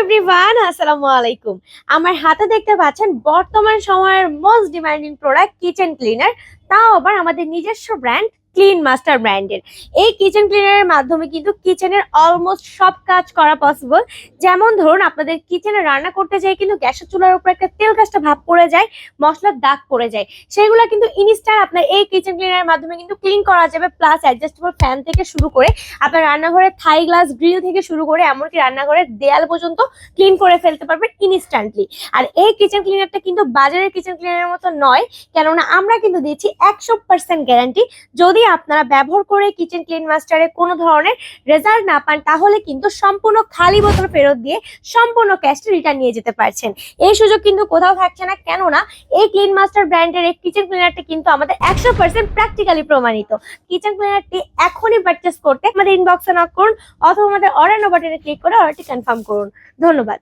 Everyone আসসালামু আলাইকুম। আমার হাতে দেখতে পাচ্ছেন বর্তমান সময়ের most demanding product kitchen cleaner তাও আবার আমাদের নিজস্ব ব্র্যান্ড ক্লিন মাস্টার ব্র্যান্ডের এই কিচেন ক্লিনারের মাধ্যমে কিন্তু কিচেনের অলমোস্ট সব কাজ করা পসিবল যেমন ধরুন, আপনাদের কিচেনে রান্না করতে যাই কিন্তু গ্যাসের চুলার উপর একটা তেল কাজটা ভাব পড়ে যায়, মশলার দাগ পড়ে যায়। সেগুলো কিন্তু ইনস্ট্যান্ট আপনার এই কিচেন ক্লিনারের মাধ্যমে কিন্তু ক্লিন করা যাবে প্লাস অ্যাডজাস্টেবল ফ্যান থেকে শুরু করে আপনার রান্নাঘরের থাই গ্লাস গ্রিল থেকে শুরু করে এমনকি রান্নাঘরের দেয়াল পর্যন্ত ক্লিন করে ফেলতে পারবেন ইনস্ট্যান্টলি আর এই কিচেন ক্লিনারটা কিন্তু বাজারের কিচেন ক্লিনারের মতো নয়, কেননা আমরা কিন্তু দিচ্ছি একশো পার্সেন্ট গ্যারান্টি যদি আপনারা ব্যবহার করে কিচেন ক্লিন মাস্টারে কোনো ধরনের রেজাল্ট না পান, তাহলে কিন্তু সম্পূর্ণ খালি বোতল ফেরত দিয়ে সম্পূর্ণ ক্যাশটি রিটার্ন নিয়ে যেতে পারছেন। এই সুযোগ কিন্তু কোথাও থাকছে না, কেননা এই ক্লিন মাস্টার ব্র্যান্ডের এই কিচেন ক্লিনারটি কিন্তু আমাদের একশো পার্সেন্ট প্র্যাকটিক্যালি প্রমাণিত। কিচেন ক্লিনারটি এখনই পারচেস করতে আমাদের ইনবক্সে নক করুন, অথবা আমাদের অর্ডার বাটনে ক্লিক করে অর্ডারটি কনফার্ম করুন। ধন্যবাদ।